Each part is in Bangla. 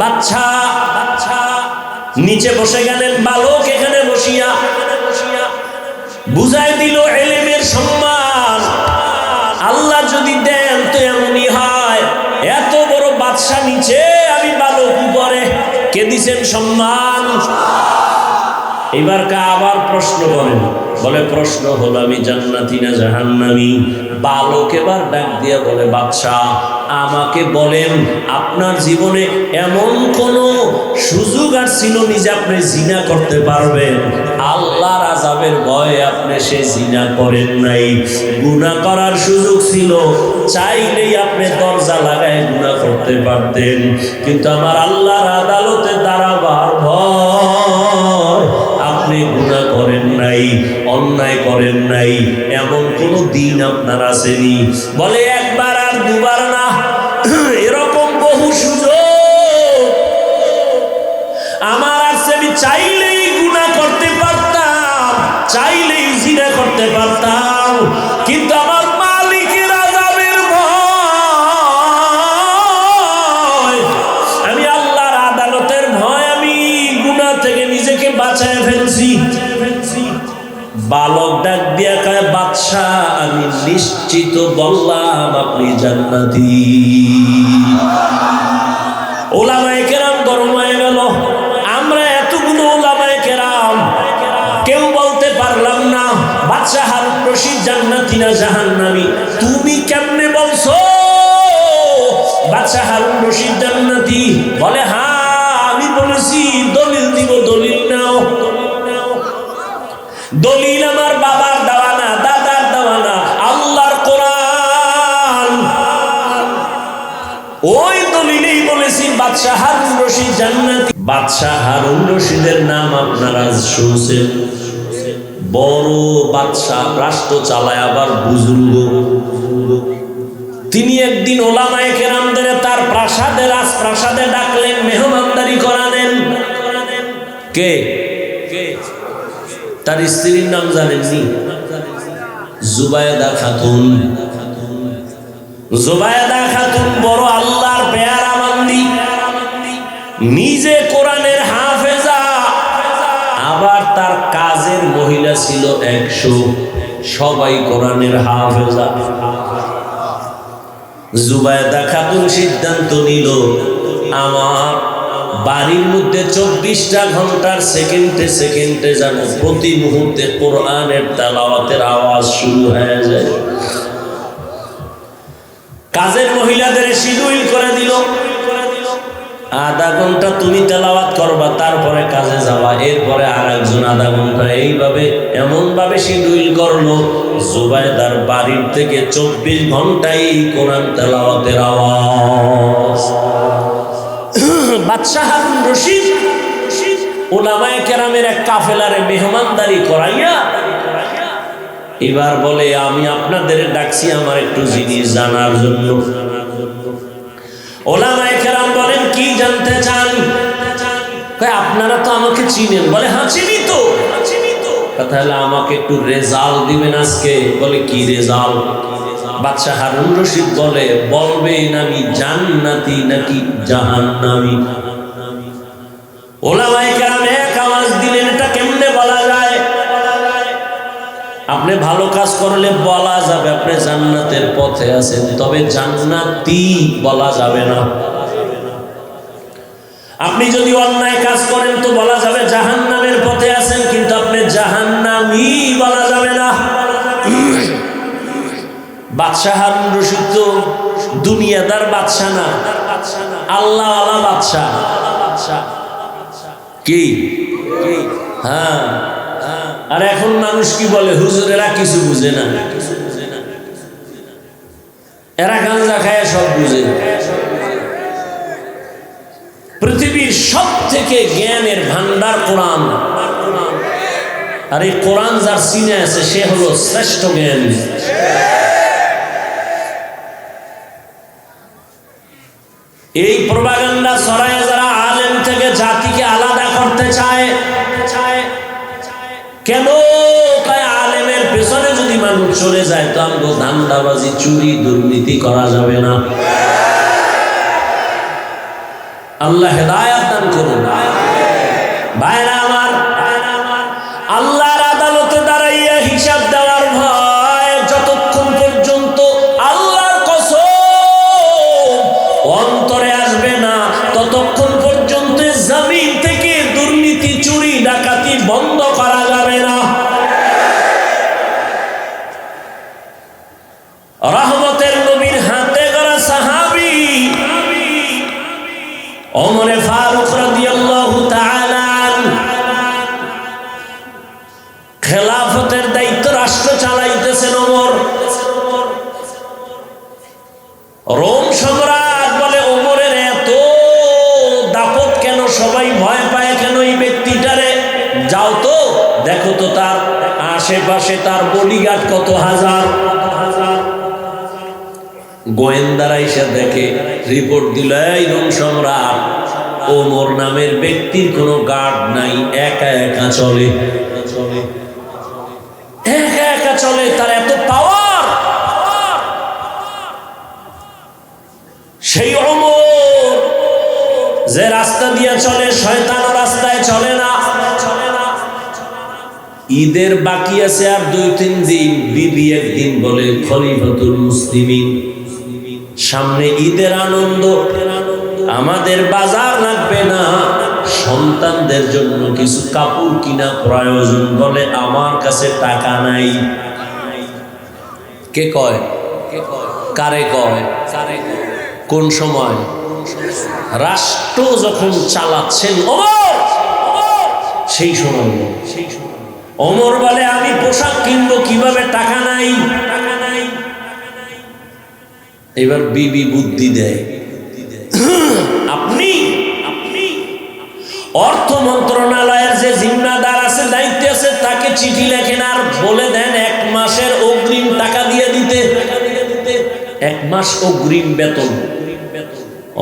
বাচ্চা বাচ্চা, নিচে বসে গেলেন, বালক এখানে বসিয়া। বুঝাই দিল এলেমের সম্মান। আল্লাহ যদি দেন তো এমনই হয়। এত বড় বাদশা নিচে, আমি বালক উপরে। কে দিছেন সম্মান? এবার কা আবার প্রশ্ন করেন। বলে, প্রশ্ন হলো, আমি জান্নাতি না জাহান্নামি? বালক এবার ডাক দিয়া বলে, বাদশা আমাকে বলেন, আপনার জীবনে এমন কোন সুযোগ আর ছিল নি যে আপনি জিনা করতে পারবেন? আল্লাহর আজাবের ভয়ে আপনি সে জিনা করেন নাই। গুনাহ করার সুযোগ ছিল, চাইলেই আপনি দরজা লাগায় গুনাহ করতে পারতেন। কিন্তু আমার আল্লাহর আদালতে দাঁড়াবার ভয় আপনি গুণা করেন নাই, অন্যায় করেন নাই, এমন কোন দিন আপনার আসেনি। বলে, একবার আর দুবার চাইলেই গুণা করতে পারতাম, চাইলেই জিনা করতে পারতাম, কিন্তু আমার মালিকের আজাবের ভয়। আমি আল্লাহর আদালতের ভয়, আমি গুণা থেকে নিজেকে বাঁচায় ফেলছি। বালক ডাক দিয়া কয় বাদশা আমি নিশ্চিত বললাম, আপনি জান্নাতি। জান্নাতি না জাহান্নামী? তুমি কেমনে বলছো? বাদশা হারুন রশিদ জান্নাতি বলে হ্যাঁ আমি বলেছি, দলিল দিব, দলিল নাও, দলিল আমার বাবার দেওয়া না দাদার দেওয়া না আল্লাহর কোরআন। ওই দলিলেই বলেছি, বাদশাহ হারুন রশিদ জান্নাতি। বাদশাহ হারুন রশিদের নাম আপনারা শুনছেন। বড় বাদশাহ রাষ্ট্র চালায় আবার বুজুর্গ। তিনি একদিন ওলামায়ে কেরামদের তার প্রাসাদে, রাজপ্রাসাদে ডাকলেন, মেহমানদারি করালেন। কে? তার স্ত্রীর নাম জানেননি? জুবায়দা খাতুন। জুবায়দা খাতুন বড় আল্লাহর পেয়ারা মান্দি নিজে মহিলা ছিল একশো। সবাই কোরআনের হাফেজা। জুবায়দা খাতুন সিদ্ধান্ত নিল, আমার বাড়ির মধ্যে চব্বিশটা ঘণ্টার সেকেন্ডে সেকেন্ডে যেন প্রতি মুহূর্তে কোরআনের তালাওয়াতের আওয়াজ শুরু হয়ে যায়। কাজের মহিলাদের শিডিউল করে দিল। আধা ঘণ্টা তুমি তেলাওয়াত করবা, তারপরে কাজে যাওয়া এরপরে আর একজন আধা ঘণ্টা এইভাবে এমন ভাবে শিডিউল করল, জুবাইদার বাড়ির থেকে চব্বিশ ঘন্টাই কোরআন তেলাওয়াতের আওয়াজ। বাদশাহ হারুন রশিদ ওলামায়ে কেরামের এক কাফেলারে মেহমানদারি করাইয়া, এবার বলে, আমি আপনাদের ডাকছি আমার একটু জিনিস জানার জন্য। ওলামায়ে জানতে চান? আপনারা তো আমাকে চিনেন। বলে হ্যাঁ চিনি তো। কথা হলো আমাকে একটু রেজাল্ট দিবেন আজকে। বলে, কি রেজাল্ট? বাদশাহ হারুন রশিদ বলে, বলবেন আমি জান্নাতি নাকি জাহান্নামি? ওলামায়ে কেরাম এক আওয়াজ দিলেন, এটা কেমনে বলা যায়? আপনি ভালো কাজ করলে বলা যাবে, আপনি জান্নাতের পথে আছেন, তবে জান্নাতি বলা যাবে না। আপনি যদি অন্যায় কাজ করেন তো বলা যাবে জাহান্নামের পথে আছেন, কিন্তু আপনি জাহান্নামি বলা যাবে না। বাদশাহ আল্লাহ আলা বাদশাহ। কি? হ্যাঁ। আর এখন মানুষ কি বলে? কিছু বুঝে না। এরা গাঞ্জা খায়, সব বুঝে। থেকে জ্ঞানের ভান্ডার কোরআন। আর এই কোরআন যার সিনে আছে, সে হলো শ্রেষ্ঠ জ্ঞান। এই প্রবাগান্ডা সরায় যারা আলেম থেকে জাতিকে আলাদা করতে চায়, কেন আলেমের পেছনে যদি মানুষ চলে যায়, তো আমগো ধান্দাবাজি, চুরি, দুর্নীতি করা যাবে না। আল্লাহ হেদায়াত দান করুন। ভাইরা রোম সম্রাট বলে, ওমরের এত দাপট কেন? সবাই ভয় পায় কেন এই ব্যক্তিটারে? যাও তো, দেখো তো তার আশেপাশে তার বডিগার্ড কত হাজার। হাজার গোয়েন্দারা এসে দেখে, রিপোর্ট দিল, এই রোম সম্রাট, ওমর নামের ব্যক্তির কোনো গার্ড নাই, একা একা চলে একা একা চলে তার এত পাওয়ার সেই অমর যে রাস্তা দিয়ে চলে শয়তান রাস্তায় চলে না। ঈদের বাকি আছে আর দুই তিন দিন বিবি একদিন বলে খলিফাতুল মুসলিমিন। সামনে ঈদের আনন্দ। আমাদের বাজার লাগবে না। সন্তানদের জন্য কিছু কাপড় কিনা প্রয়োজন বলে আমার কাছে টাকা নাই। কে কয়? কারে কয়? কোন সময়? রাষ্ট্র যখন চালাচ্ছেন সময় সেই সময়। অমর বলে আমি পোশাক কিনবো, কীভাবে টাকা নাই? টাকা নাই এবার বিবি বুদ্ধি দেয়। আপনি আপনি, অর্থ মন্ত্রণালয়ের যে জিম্মাদার আছে, দায়িত্বে আছে, তাকে চিঠি লেখেন আর বলে দেন, এক মাসের অগ্রিম টাকা দিয়ে দিতে। এক মাস অগ্রিম বেতন।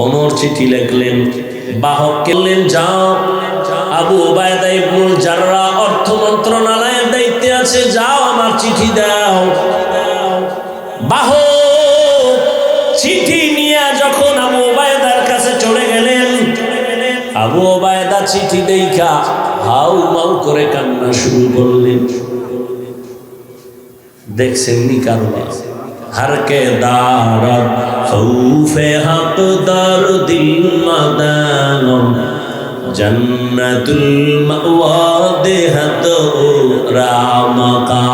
অমর চিঠি লিখলেন, বাহক কেলেন, যাও। আবু ওবায়দা ইবনুল জাররা অর্থ মন্ত্রণালয়ের দায়িত্বে আছে, যাও, আমার চিঠি দাও। বাহক, চিঠি নিয়ে যখন আবু ওবায়দার কাছে চলে গেলেন, আবু ওবায়দা চিঠি দেখা হাউ মাউ করে কান্না শুরু করলেন। দেখছেন নি কারণ হারকে দাঁড়াত খৌফে হকদার দিল মাদানম জন্নতুল মাওয়া দেহত রামকা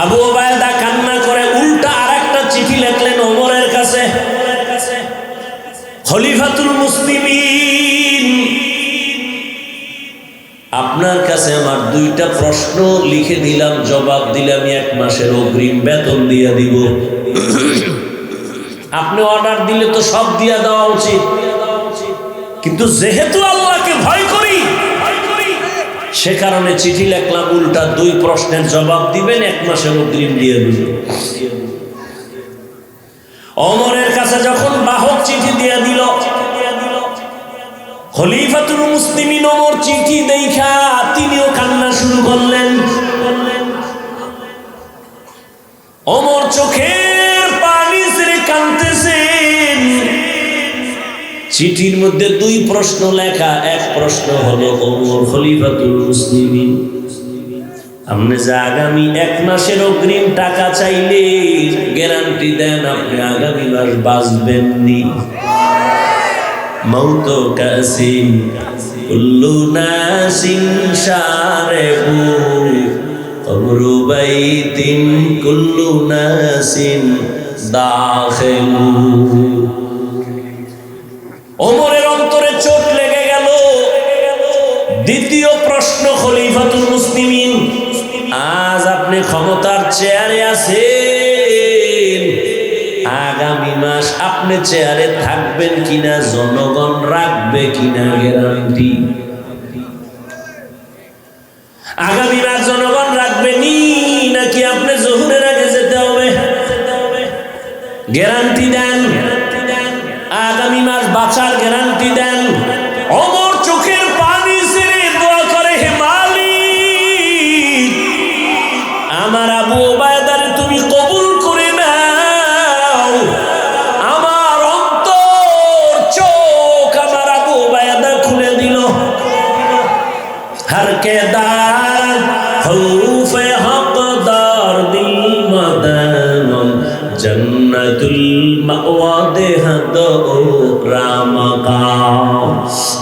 আবু ওবায়দা কান্না করে উল্টা আরেকটা চিঠি লেখলেন ওমরের কাছে খলিফাতুল মুসলিমিন আপনার কাছে আমার দুইটা প্রশ্ন লিখে দিলাম, জবাব দিলে আমি এক মাসের অগ্রিম বেতন দিয়ে দিব। আপনি অর্ডার দিলে তো সব দিয়া দেওয়া উচিত। কিন্তু যেহেতু আল্লাহকে ভয় করি, সে কারণে চিঠি লেখলাম, উল্টা দুই প্রশ্নের জবাব দিবেন, এক মাসের অগ্রিম দিয়ে দিবেন অমরের কাছে যখন বাহক চিঠি দিয়ে দিল খলিফাতুল মুসলিমিন ওমর চিঠি দেখা তিনিও কান্না শুরু করলেন। ওমর চোখের পানি ছেড়ে কাঁদতেছেন। চিঠির মধ্যে দুই প্রশ্ন লেখা, এক প্রশ্ন হলো, ওমর খলিফাতুল মুসলিমিন, আপনি যে আগামী এক মাসের অগ্রিম টাকা চাইলে গ্যারান্টি দেন, আপনি আগামী মাস বাঁচবেন নি মৌত কাসিম, কুল্লু নাসিন শারেবু কবরু বাইতিন কুল্লু নাসিন দাখিলু। ওমরের অন্তরে চোট লেগে গেল। দ্বিতীয় প্রশ্ন, খলিফাতুল মুসলিমিন, আজ আপনি ক্ষমতার চেয়ারে আছেন। আগামী মাস আপনি চেয়ারে থাকবেন কিনা, জনগণ রাখবে কিনা গ্যারান্টি? আগামী মাস জনগণ রাখবে নি, নাকি আপনি জহুরের আগে যেতে হবে? গ্যারান্টি দেন। আগামী মাস বাঁচার গ্যারান্টি দেন।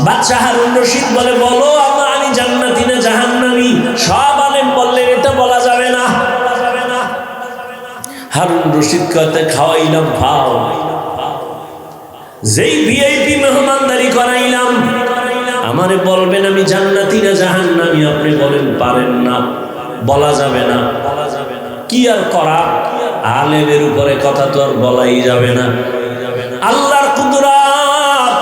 বাচ্চা হারুন রশিদ বলে, বলো আমার, আমি জান্নাতি না জাহান্নামি? সব আলেম এটা বলা যাবে না। হারুন রশিদ খাওয়াইলাম ভাও যেই ভিআইপি মেহমানদারি করাইলাম, আমারে বলবেন, আমি জান্নাতি না জাহান্নামি? আপনি বলেন, পারেন না। বলা যাবে না। বলা যাবে না কি আর করা আলেমের উপরে কথা তো আর বলাই যাবে না। আল্লাহর কুদরাত।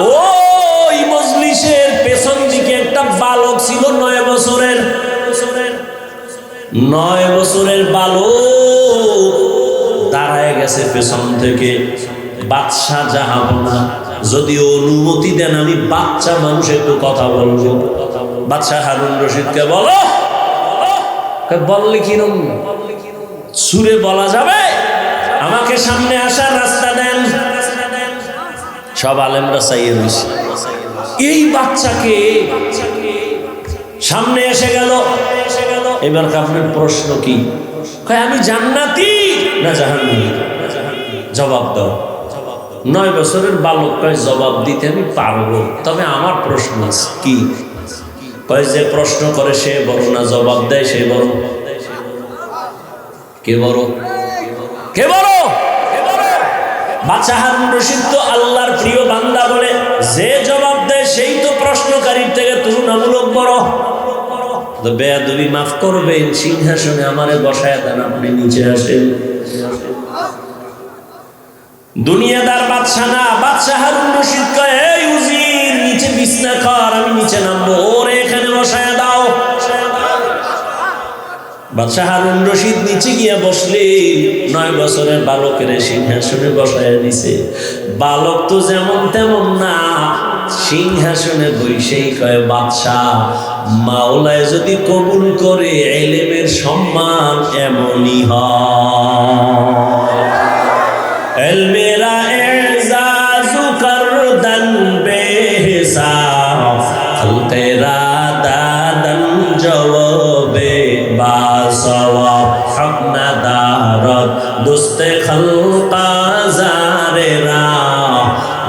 ওই মজলিসের পেছন দিকে একটা বালক ছিল নয় বছরের। নয় বছরের বালক দাঁড়ায় গেছে পেছন থেকে। বাদশাহ না যদি অনুমতি দেন আমি বাচ্চা মানুষ একটু কথা বলব। বাদশাহ হারুন রশিদকে বলো। বললে কিরম সুরে বলা যাবে? আমাকে সামনে আসার রাস্তা দেন। সব আলেমরা চাইয়ে দিছে এই বাচ্চাকে সামনে এসে গেল। এবার আপনার প্রশ্ন কি? আমি জান্নাতি না জাহান্নামী? জবাব দাও। নয় বছরের বালক কয়, জবাব দিতে আমি পারব। তবে আমার প্রশ্ন আছে কি? কয়, যে প্রশ্ন করে সে বড় না, জবাব দেয় সে বড়। কে বড়? কে বাচ্চা তো আল্লাহর প্রিয় বান্দা বলে, যে জবাব দেয় সেই তো প্রশ্নকারীর থেকে তুলনামূলক বড়। মাফ করবেন সিংহাসনে আমারে বসায় দেন, আপনি নিচে আসেন। দুনিয়াদার বাদশা না নিচে বিছনা কর আমি নিচে নামবো। ওরে এখানে বসায় বাদশাহ হারুন রশিদ নিচে গিয়া বসলে নয় বছরের বালকের সিংহাসনে বসায় দিছে। বালক তো যেমন তেমন না, সিংহাসনে বৈশেই কয়, বাদশাহ, মাওলায় যদি কবুল করে, এলেমের সম্মান এমনই হয়। এলমেরা এজাজু করদন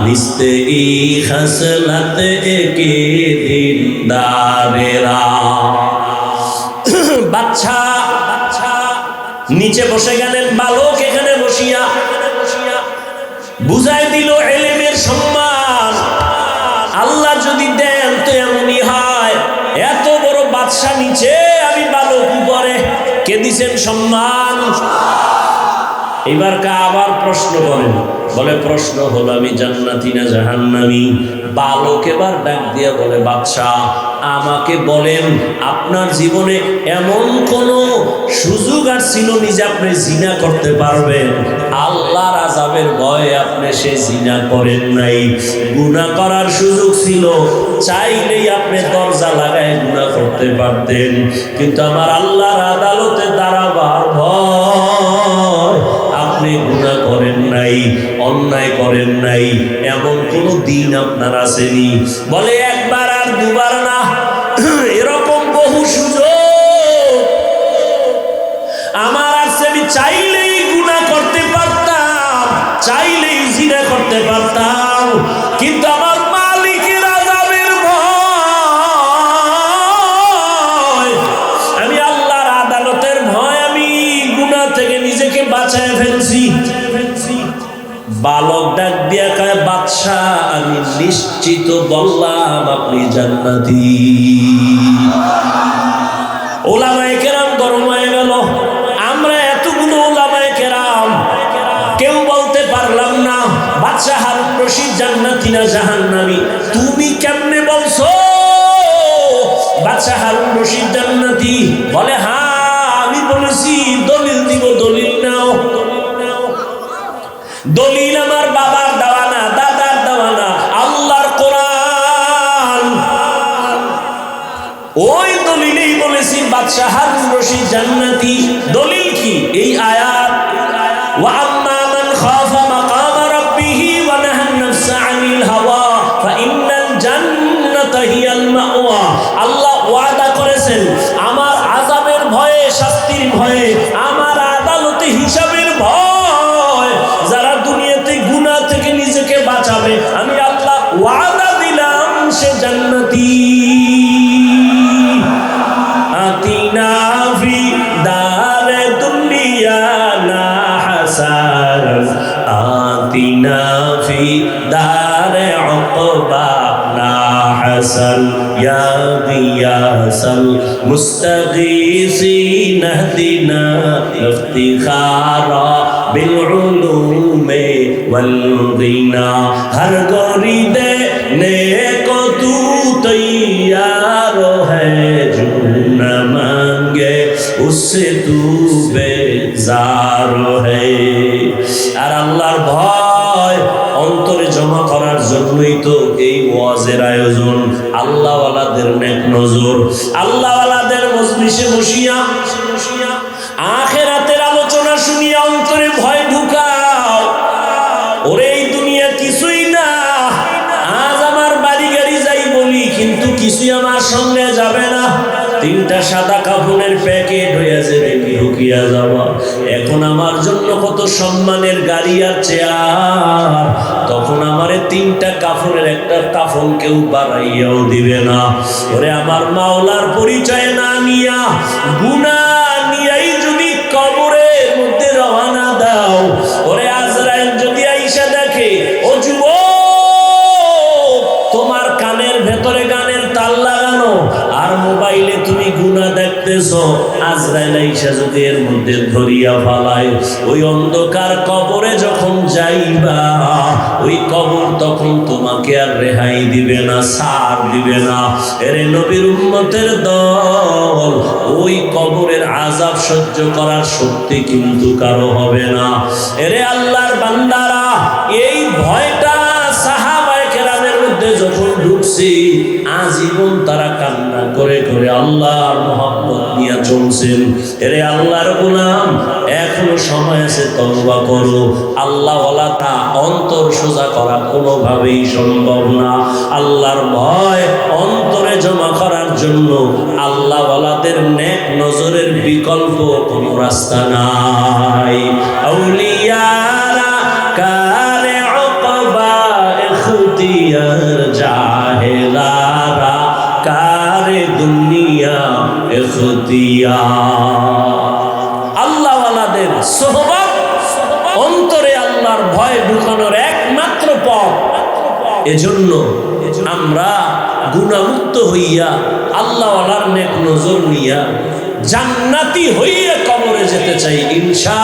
লিস্তে ই খসলত একে দিন দারেরা বাচ্চা নিচে বসে গেলেন বালক এখানে বসিয়া। বুঝাই দিল এলেমের সম্মান। আল্লাহ যদি দেন তো এমনই হয়। এত বড় বাদশা নিচে, আমি বালক উপরে। কে দিছেন সম্মান? এবার কা আবার প্রশ্ন করেন। বলে, প্রশ্ন হলো, আমি জান্নাতি না জাহান্নামি? বালক এবার ডাক দিয়া বলে, বাদশাহ, আমাকে বলেন, আপনার জীবনে এমন কোন সুযোগ আর ছিল নি যে আপনি জিনা করতে পারবেন? আল্লাহর আজাবের ভয়ে আপনি সে জিনা করেন নাই। গুণা করার সুযোগ ছিল, চাইলেই আপনি দরজা লাগায় গুণা করতে পারতেন। কিন্তু আমার আল্লাহর আদালতে নাই এমন কোন দিন আপনার আসেনি। বলে একবার আর দুবার বালক ডাক দিয়া কয়, বাদশাহ, আমি নিশ্চিত বললাম, আপনি জান্নাতি। ওলামায়ে কেরাম গরম হয়ে গেল। আমরা এতগুলো ওলামায়ে কেরাম, কেউ বলতে পারলাম না বাচ্চা হারুন রশিদ জান্নাতি না জাহান্নামী। তুমি কেমনে বলছো বাচ্চা হারুন রশিদ জান্নাতি? বলে হ্যাঁ ওই দলিলেই বলেছি বাদশাহ হারুন রশিদ জান্নাতি। দলিল কি? এই আয়াত হাওয়া আল্লাহ করেছেন, আমার ভয়ে, শাস্তির ভয়ে, আমার আদালতে ভয়, যারা দুনিয়াতে থেকে নিজেকে বাঁচাবে, আমি আল্লাহ ওয়াদা দিলাম সে জান্নাতি। المستغيثين اهدنا الافتخار بالعلوم والغنى هر غريب نیک تو تیار ہے جو نہ مانگے اس سے تو বেজার হে আর আল্লাহর ভয় অন্তরে জমা করার জন্যই তো এই ওয়াজের আয়োজন আল্লাহওয়ালাদের নেক নজর। আল্লাহওয়ালাদের মজলিসে বসিয়া আখেরাতের আলোচনা শুনিয়া অন্তরে ভয় ঢুকাও। ওরে, এই দুনিয়া কিছুই না। আজ আমার বাড়ি গাড়ি যাই বলি, কিন্তু কিছুই আমার সঙ্গে যাবে না। তিনটা সাদা কাপড়ের প্যাকেট হয়ে যাবে ঢুকিয়া যাওয়া। এখন আমার জন্য কত সম্মানের গাড়ি আর চেয়ার। তখন আমারে তিনটা কাপড়ের কাফন কেউ বাড়াইয়াও দিবে না। ওরে আমার মাওলার পরিচয় না নিয়া গুনা মধ্যে ফালাই ওই অন্ধকার কবরে যখন যাইবা, ওই কবর তখন তোমাকে আর রেহাই দিবে না, সার দিবে না। এরে নবীর উন্মতের দল, ওই কবরের আজাব সহ্য করার শক্তি কিন্তু কারও হবে না। এরে আল্লাহর বান্দারা, এই সাহাবায়ে মধ্যে যখন ঢুকছি, আজীবন তারা কান্না করে করে আল্লাহর মহব্বত নিয়ে চলছেন। এরে আল্লাহর গোলাম, এখনও সময় আছে, তওবা করো। আল্লাহ তা অন্তর সোজা করা কোনোভাবেই সম্ভব না। আল্লাহর ভয় অন্তরে জমা করার জন্য আল্লাহ ওয়ালাদের নেক নজরের বিকল্প কোনো রাস্তা নাই। আউলিয়ারা ইখতিয়ার আল্লাহ ওয়ালাদের অন্তরে আল্লাহর ভয় ঢুকানোর একমাত্র পথ। এজন্য আমরা গুণামুক্ত হইয়া আল্লাহওয়ালার নেক নজর নিয়া জান্নাতি হইয়া কবরে যেতে চাই, ইনশা